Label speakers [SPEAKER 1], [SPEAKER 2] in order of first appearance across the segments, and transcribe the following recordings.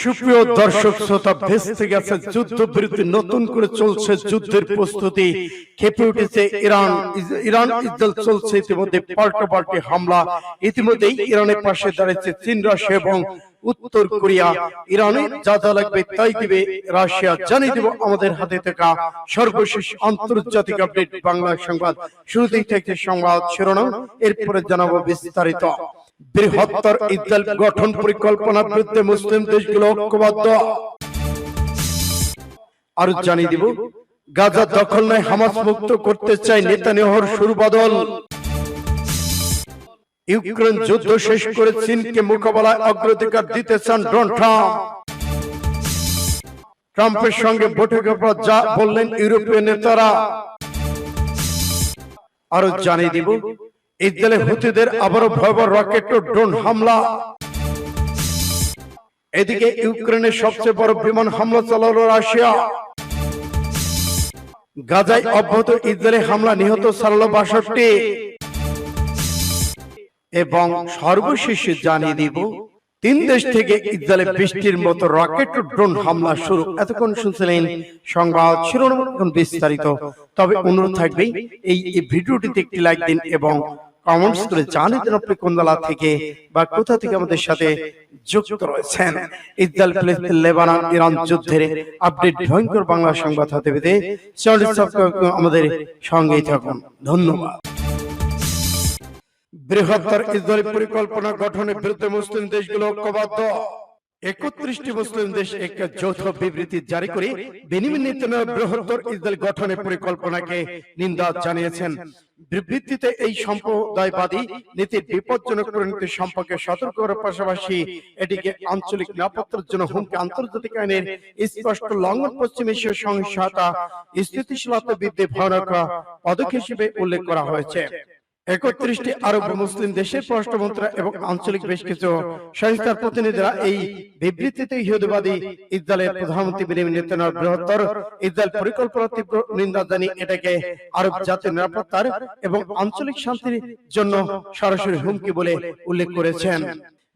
[SPEAKER 1] সুপ্রিয় দর্শক শ্রোতা ভেস্তে গেছে যুদ্ধ বিরতি নতুন করে চলছে যুদ্ধের প্রস্তুতি খেপে উঠেছে ইরান ইরান ইসরায়েল চলছে ইতিমধ্যে পাল্টা পাল্টি হামলা ইতিমধ্যেই ইরানের পাশে দাঁড়িয়েছে চীন রাশিয়া এবং উত্তর কোরিয়া ইরানে যা যা লাগবে তাই দিবে রাশিয়া জানিয়ে দিব আমাদের হাতে থাকা সর্বশেষ আন্তর্জাতিক আপডেট বাংলা সংবাদ শুরুতেই থাকছে সংবাদ শিরোনাম এরপরে জানাবো বিস্তারিত বৃহত্তর ইসরায়েল গঠন পরিকল্পনার বিরুদ্ধে মুসলিম দেশগুলো ঐক্যবদ্ধ আর জানিয়ে দিব গাজা দখল নয় হামাস মুক্ত করতে চায় নেতা নেহর সুর বদল ইউক্রেন যুদ্ধ শেষ করে চীনকে মোকাবেলায় অগ্রাধিকার দিতে চান ডোনাল্ড ট্রাম্প ট্রাম্পের সঙ্গে বৈঠকের পর যা বললেন ইউরোপীয় নেতারা আরো জানিয়ে দিব ইসরায়েলে হুতিদের আবারও ভয়াবহ রকেট ও ড্রোন হামলা এদিকে ইউক্রেনের সবচেয়ে বড় বিমান হামলা চালালো রাশিয়া গাজায় অব্যাহত ইসরায়েলের হামলা নিহত সাল্লো বাষট্টি এবং সর্বশেষে জানিয়ে দিব তিন দেশ থেকে ইসরায়েলের বৃষ্টির মতো রকেট ও ড্রোন হামলা শুরু এতক্ষণ শুনছিলেন সংবাদ শিরোনাম বিস্তারিত তবে অনুরোধ থাকবে এই ভিডিওটিতে একটি লাইক দিন এবং কমেন্টস করে দিন আপনি থেকে বা কোথা থেকে আমাদের সাথে যুক্ত রয়েছেন ইসরায়েল ফিলিস্তিন লেবানন ইরান যুদ্ধের আপডেট ভয়ঙ্কর বাংলা সংবাদ হাতে পেতে আমাদের সঙ্গেই থাকুন ধন্যবাদ বৃহত্তর ইসরায়েল পরিকল্পনা গঠনের বিরুদ্ধে মুসলিম দেশগুলো ঐক্যবদ্ধ একত্রিশটি মুসলিম দেশ একটা যৌথ বিবৃতি জারি করে বেনিমিন নেতানিয়াহু বৃহত্তর ইসরায়েল গঠনের পরিকল্পনাকে নিন্দা জানিয়েছেন বিবৃতিতে এই সম্প্রদায়বাদী নীতির বিপজ্জনক পরিণতি সম্পর্কে সতর্ক করার পাশাপাশি এটিকে আঞ্চলিক নিরাপত্তার জন্য হুমকি আন্তর্জাতিক আইনের স্পষ্ট লঙ্ঘন পশ্চিম এশীয় সহিংসতা স্থিতিশীলতা বৃদ্ধি ভয়ানক পদক্ষেপ হিসেবে উল্লেখ করা হয়েছে একত্রিশটি আরব মুসলিম দেশের পররাষ্ট্রমন্ত্রী এবং আঞ্চলিক বেশ কিছু সংস্থার প্রতিনিধিরা এই বিবৃতিতে ইহুদবাদী ইসরায়েলের প্রধানমন্ত্রী বেনিয়ামিন নেতানিয়াহুর বৃহত্তর ইসরায়েল পরিকল্পনা তীব্র নিন্দা জানিয়ে এটাকে আরব জাতির নিরাপত্তার এবং আঞ্চলিক শান্তির জন্য সরাসরি হুমকি বলে উল্লেখ করেছেন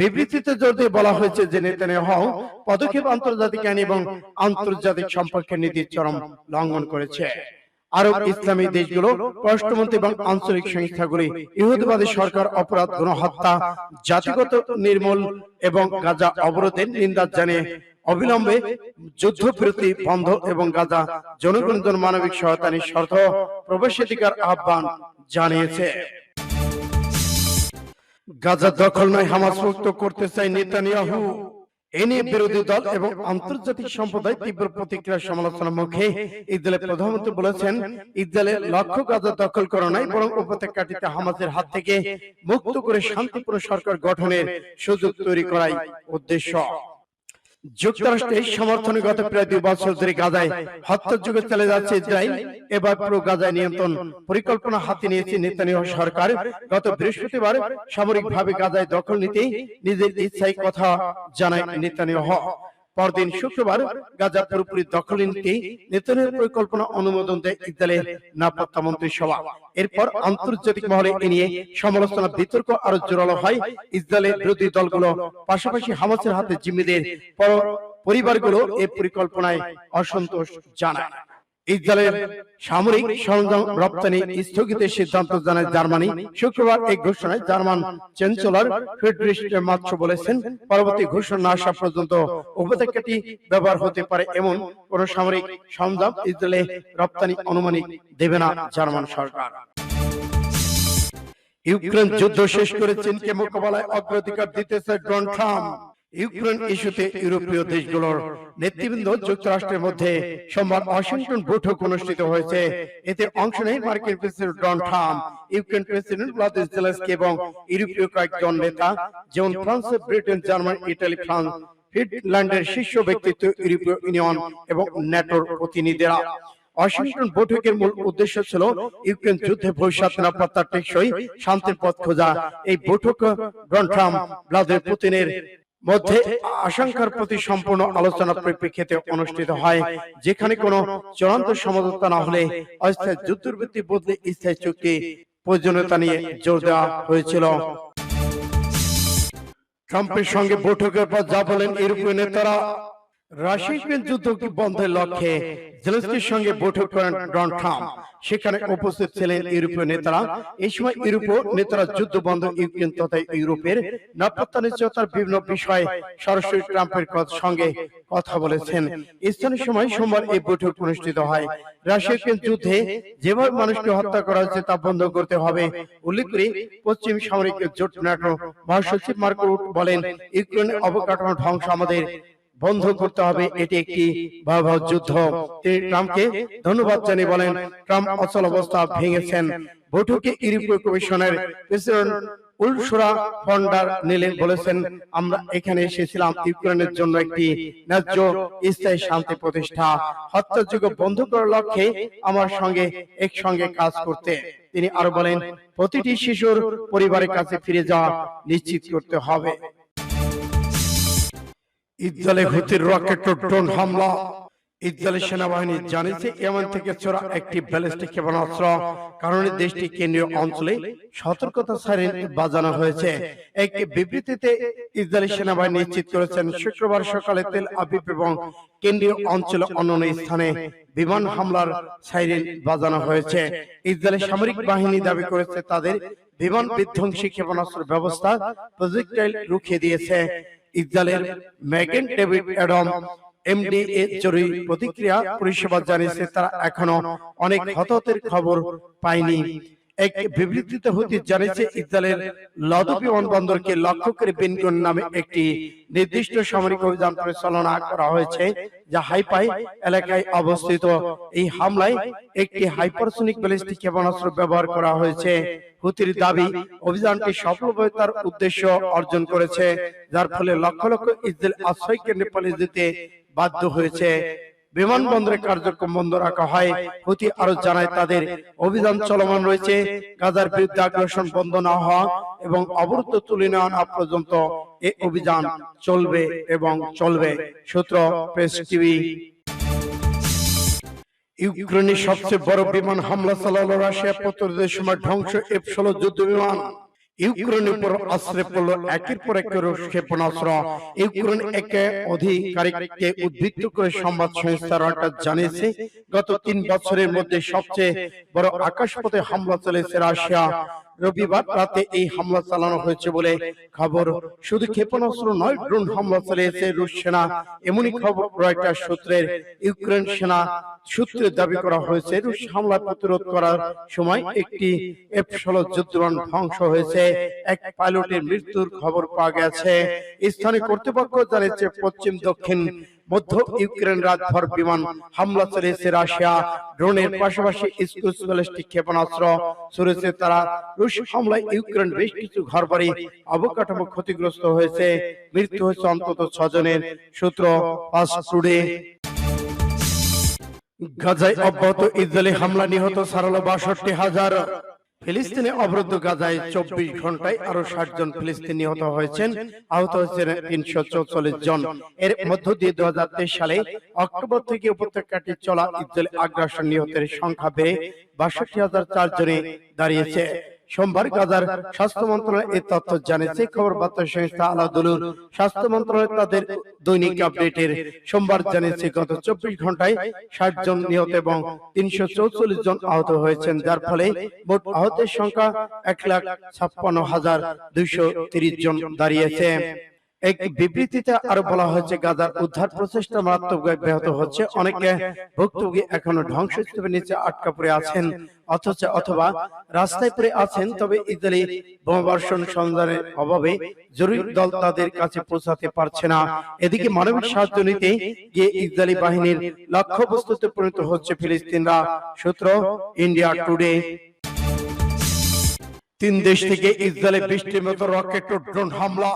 [SPEAKER 1] বিবৃতিতে যদি বলা হয়েছে যে নেতানিয়াহু পদক্ষেপ আন্তর্জাতিক আইন এবং আন্তর্জাতিক সম্পর্কের নীতির চরম লঙ্ঘন করেছে আরব ইসলামী দেশগুলো পররাষ্ট্রমন্ত্রী এবং আঞ্চলিক সংস্থাগুলি ইহুদবাদী সরকার অপরাধ গণহত্যা জাতিগত নির্মূল এবং গাজা অবরোধের নিন্দা জানিয়ে অবিলম্বে যুদ্ধবিরতি বন্ধ এবং গাজা জনগণ মানবিক সহায়তা নিঃশর্ত প্রবেশাধিকার আহ্বান জানিয়েছে গাজা দখল নয় হামাস মুক্ত করতে চাই নেতানিয়াহু আন্তর্জাতিক সম্প্রদায় তীব্র প্রতিক্রিয়া সমালোচনার প্রধানমন্ত্রী বলেছেন লক্ষ্য দখল বরং হাত থেকে মুক্ত করে শান্তিপূর্ণ সরকার গঠনের সুযোগ তৈরি করাই উদ্দেশ্য যুক্তরাষ্ট্রের সমর্থনে গত প্রায় দুই বছর ধরে গাজায় হত্যার যুগে চলে যাচ্ছে ইসরায়েল এবার পুরো গাজায় নিয়ন্ত্রণ পরিকল্পনা হাতে নিয়েছে নেতানিয়াহু সরকার গত বৃহস্পতিবার সামরিকভাবে গাজায় দখল নিতে নিজের ইচ্ছায় কথা জানায় নেতানিয়াহু পরদিন শুক্রবার গাজা পুরোপুরি দখলিনকে নেতনের পরিকল্পনা অনুমোদন দেয় ইসরায়েলের নিরাপত্তা সভা এরপর আন্তর্জাতিক মহলে এ নিয়ে সমালোচনা বিতর্ক আরো জোরালো হয় ইসরায়েলের বিরোধী দলগুলো পাশাপাশি হামাসের হাতে জিম্মিদের পরিবারগুলো এই পরিকল্পনায় অসন্তোষ জানায় ইসরায়েলের সামরিক সরঞ্জাম রপ্তানি স্থগিতের সিদ্ধান্ত জানায় জার্মানি শুক্রবার এই ঘোষণায় জার্মান চ্যান্সেলর ফ্রেডরিশ মাত্র বলেছেন পরবর্তী ঘোষণা না আসা পর্যন্ত উপত্যকাটি ব্যবহার হতে পারে এমন কোন সামরিক সরঞ্জাম ইসরায়েলে রপ্তানি অনুমানিক দেবে না জার্মান সরকার ইউক্রেন যুদ্ধ শেষ করে চীনকে মোকাবেলায় অগ্রাধিকার দিতেছে ডোনাল্ড ট্রাম্প ইউক্রেন ইস্যুতে ইউরোপীয় দেশগুলোর নেতৃবৃন্দ যুক্তরাষ্ট্রের মধ্যে সোমবার ওয়াশিংটন বৈঠক অনুষ্ঠিত হয়েছে এতে অংশ নেন মার্কিন president Donald Trump Ukraine president Vladimir Zelensky এবং ইউরোপীয় কয়েকজন নেতা যেমন France Britain Germany Italy France ফিনল্যান্ডের শীর্ষ ব্যক্তিত্ব ইউরোপীয় ইউনিয়ন এবং ন্যাটোর প্রতিনিধিরা ওয়াশিংটন বৈঠকের মূল উদ্দেশ্য ছিল ইউক্রেন যুদ্ধে ভবিষ্যৎ নিরাপত্তা টেকসই শান্তির পথ খোঁজা এই বৈঠক ডোনাল্ড ট্রাম্প ভ্লাদিমির পুতিনের মধ্যে আশঙ্কার প্রতি সম্পূর্ণ আলোচনা পরিপ্রেক্ষিতে অনুষ্ঠিত হয় যেখানে কোনো চূড়ান্ত সমঝোতা না হলে অস্থায়ী যুদ্ধবৃত্তি বদলে স্থায়ী চুক্তি প্রয়োজনীয়তা নিয়ে জোর দেওয়া হয়েছিল ট্রাম্পের সঙ্গে বৈঠকের পর যা বলেন ইউরোপীয় নেতারা যুদ্ধ বন্ধের লক্ষ্যে জেলেস্কির সঙ্গে বৈঠক করেন ডোনাল্ড ট্রাম্প সেখানে উপস্থিত ছিলেন ইউরোপীয় নেতারা এই সময় ইউরোপীয় নেতারা যুদ্ধ বন্ধ ইউক্রেন তথা ইউরোপের নিশ্চয়তার বিভিন্ন বিষয়ে সরাসরি ট্রাম্পের সঙ্গে কথা বলেছেন স্থানীয় সময় সোমবার এই বৈঠক অনুষ্ঠিত হয় রাশিয়া ইউক্রেন যুদ্ধে যেভাবে মানুষকে হত্যা করা হচ্ছে তা বন্ধ করতে হবে উল্লেখ করে পশ্চিম সামরিক জোট ন্যাটো মহাসচিব মার্কো বলেন ইউক্রেনের অবকাঠামো ধ্বংস আমাদের বন্ধ করতে হবে এটি একটি ভয়াবহ যুদ্ধ তিনি ট্রাম্পকে ধন্যবাদ জানিয়ে বলেন ট্রাম্প অচল অবস্থা ভেঙেছেন বৈঠকে ইউরোপীয় কমিশনের প্রেসিডেন্ট উলসুরা ফন্ডার নিলেন বলেছেন আমরা এখানে এসেছিলাম ইউক্রেনের জন্য একটি ন্যায্য স্থায়ী শান্তি প্রতিষ্ঠা হত্যাযোগ্য বন্ধ করার লক্ষ্যে আমার সঙ্গে একসঙ্গে কাজ করতে তিনি আরো বলেন প্রতিটি শিশুর পরিবারের কাছে ফিরে যাওয়া নিশ্চিত করতে হবে ইদ্দালে হুতির রকেট ড্রোন হামলা ইসরায়েল সেনাবাহিনী জানিয়েছে ইয়েমেন থেকে ছোড়া একটি ব্যালিস্টিক ক্ষেপণাস্ত্র কারণে দেশটি কেন্দ্রীয় অঞ্চলে সতর্কতা সাইরেন বাজানো হয়েছে একটি বিবৃতিতে ইসরায়েলি সেনাবাহিনী নিশ্চিত করেছেন শুক্রবার সকালে তেল আবিব এবং কেন্দ্রীয় অঞ্চলে অন্যান্য স্থানে বিমান হামলার সাইরেন বাজানো হয়েছে ইসরায়েলি সামরিক বাহিনী দাবি করেছে তাদের বিমান বিধ্বংসী ক্ষেপণাস্ত্র ব্যবস্থা প্রজেক্টাইল রুখে দিয়েছে ইসরায়েলের মেগেন ডেভিড অ্যাডম এমডি জরুরি প্রতিক্রিয়া পরিষেবা জানিয়েছে তারা এখনো অনেক হতাহতের খবর পায়নি এক বিবৃতিতে হতে জানিয়েছে ইসরায়েলের লদপি বন্দরকে লক্ষ্য করে বেনগুন নামে একটি নির্দিষ্ট সামরিক অভিযান পরিচালনা করা হয়েছে যা হাইপাই এলাকায় অবস্থিত এই হামলায় একটি হাইপারসনিক ব্যালিস্টিক ক্ষেপণাস্ত্র ব্যবহার করা হয়েছে হুতির দাবি অভিযানটি সফলভাবে তার উদ্দেশ্য অর্জন করেছে যার ফলে লক্ষ লক্ষ ইসরায়েল আশ্রয় কেন্দ্রে পালিয়ে যেতে বাধ্য হয়েছে বিমানবন্দরের কার্যক্রম বন্ধ রাখা হয় হুতি আরো জানায় তাদের অভিযান চলমান রয়েছে গাজার বিরুদ্ধে আগ্রাসন বন্ধ না হওয়া এবং অবরুদ্ধ তুলে নেওয়া না পর্যন্ত এই অভিযান চলবে এবং চলবে সূত্র প্রেস টিভি ইউক্রেনের সবচেয়ে বড় বিমান হামলা চালালো রাশিয়া পত্রদের সময় ধ্বংস এফ ষোলো যুদ্ধ বিমান ইউক্রেনের উপর আশ্রয় পড়লো একের পর এক ক্ষেপণাস্ত্র ইউক্রেন একে অধিকারীকে উদ্বৃত্ত করে সংবাদ সংস্থা রয়টার জানিয়েছে গত তিন বছরের মধ্যে সবচেয়ে বড় আকাশপথে হামলা চলেছে রাশিয়া রবিবার রাতে এই হামলা চালানো হয়েছে বলে খবর শুধু ক্ষেপণাস্ত্র নয় ড্রোন হামলা চালিয়েছে রুশ সেনা এমনই খবর রয়টার সূত্রের ইউক্রেন সেনা সূত্রে দাবি করা হয়েছে রুশ হামলা প্রতিরোধ করার সময় একটি এফ ষোলো যুদ্ধবিমান ধ্বংস হয়েছে এক পাইলটের মৃত্যুর খবর পাওয়া গেছে স্থানীয় কর্তৃপক্ষ জানিয়েছে পশ্চিম দক্ষিণ মধ্য ইউক্রেন রাতভর বিমান হামলা চলেছে রাশিয়া ড্রোনের পাশাপাশি স্কুল ব্যালিস্টিক ক্ষেপণাস্ত্র ছড়িয়েছে তারা রুশ হামলায় ইউক্রেন বেশ কিছু ঘর বাড়ি অবকাঠামো ক্ষতিগ্রস্ত হয়েছে মৃত্যু হয়েছে অন্তত ছজনের সূত্র ফাস্ট গাজায় অব্যাহত ইসরায়েলি হামলা নিহত সারালো বাষট্টি হাজার ফিলিস্তিনে অবরুদ্ধ গাজায় চব্বিশ ঘন্টায় আরো ষাট জন ফিলিস্তিন নিহত হয়েছেন আহত হয়েছেন তিনশো চৌচল্লিশ জন এর মধ্য দিয়ে দু সালে অক্টোবর থেকে উপত্যকাটি চলা ইসরায়েল আগ্রাসন নিহতের সংখ্যা বেড়ে বাষট্টি হাজার চার জনে দাঁড়িয়েছে সোমবার গাজার স্বাস্থ্য মন্ত্রণালয় এ তথ্য জানিয়েছে খবর বার্তা সংস্থা আলাদুলুর স্বাস্থ্য মন্ত্রণালয় তাদের দৈনিক আপডেটের সোমবার জানিয়েছে গত চব্বিশ ঘন্টায় ষাট জন নিহত এবং তিনশো চৌচল্লিশ জন আহত হয়েছেন যার ফলে মোট আহতের সংখ্যা এক লাখ ছাপ্পান্ন হাজার দুইশো তিরিশ জন দাঁড়িয়েছে এক বিবৃতিতে আরো বলা হয়েছে গাজার উদ্ধার প্রচেষ্টা মারাত্মক ব্যাহত হচ্ছে অনেকে ভুক্তভোগী এখনো ধ্বংসস্তূপের নিচে আটকা পড়ে আছেন অথচ অথবা রাস্তায় পড়ে আছেন তবে ইসরায়েলি বোমাবর্ষণ সন্ধানের অভাবে জরুরি দল তাদের কাছে পৌঁছাতে পারছে না এদিকে মানবিক সাহায্য নিতে গিয়ে ইসরায়েলি বাহিনীর লক্ষ্য বস্তুতে পরিণত হচ্ছে ফিলিস্তিনরা সূত্র ইন্ডিয়া টুডে তিন দেশ থেকে ইসরায়েলে বৃষ্টির মতো রকেট ও ড্রোন হামলা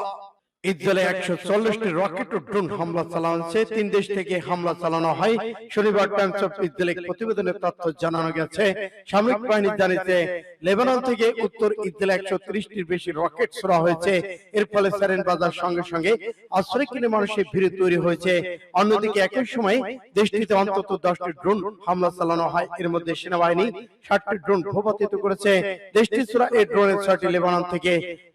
[SPEAKER 1] ইসরায়েলে একশো চল্লিশটি রকেট ও ড্রোন হামলা চালাচ্ছে তিন দেশ থেকে হামলা চালানো হয় শনিবার টাইমস অফ ইসরায়েল প্রতিবেদনে তথ্য জানানো গেছে সামরিক বাহিনী জানিয়েছে লেবানন থেকে উত্তর ইসরায়েলে একশো ত্রিশটির বেশি রকেট ছোড়া হয়েছে এর ফলে সারেন বাজার সঙ্গে সঙ্গে আশ্রয় কিনে মানুষের ভিড় তৈরি হয়েছে অন্যদিকে একই সময় দেশটিতে অন্তত দশটি ড্রোন হামলা চালানো হয় এর মধ্যে সেনাবাহিনী ষাটটি ড্রোন ভূপাতিত করেছে দেশটি ছোড়া এই ড্রোনের ছয়টি লেবানন থেকে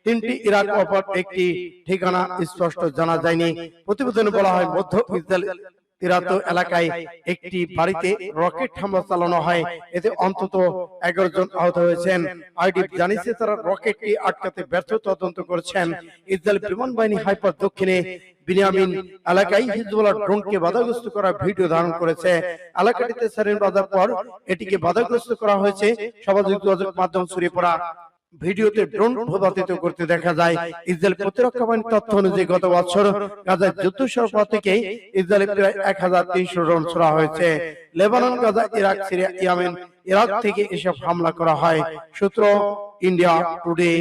[SPEAKER 1] তিনটি ইরাক অপর একটি ঠিকানা স্পষ্ট জানা যায়নি প্রতিবেদনে বলা হয় মধ্য ইসরায়েল তিরাতো এলাকায় একটি বাড়িতে রকেট হামলা চালানো হয় এতে অন্তত এগারো জন আহত হয়েছেন আইডিপ জানিয়েছে তারা রকেটটি আটকাতে ব্যর্থ তদন্ত করেছেন ইসরায়েল বিমান বাহিনী হাইপার দক্ষিণে বিনিয়ামিন এলাকায় হিজবুল্লাহ ড্রোনকে বাধাগ্রস্ত করা ভিডিও ধারণ করেছে এলাকাটিতে সারেন বাজার পর এটিকে বাধাগ্রস্ত করা হয়েছে সামাজিক যোগাযোগ মাধ্যম ছড়িয়ে পড়া ভিডিওতে ড্রোন ভূপাতিত করতে দেখা যায় ইসরায়েল প্রতিরক্ষা বাহিনীর তথ্য অনুযায়ী গত বছর গাজার যুদ্ধ শুরুর পর থেকে ইসরায়েলে প্রায় এক হাজার তিনশো ড্রোন ছড়া হয়েছে Lebanon Gaza Iraq Syria Yemen Iraq থেকে এসব হামলা করা হয় সূত্র ইন্ডিয়া টুডে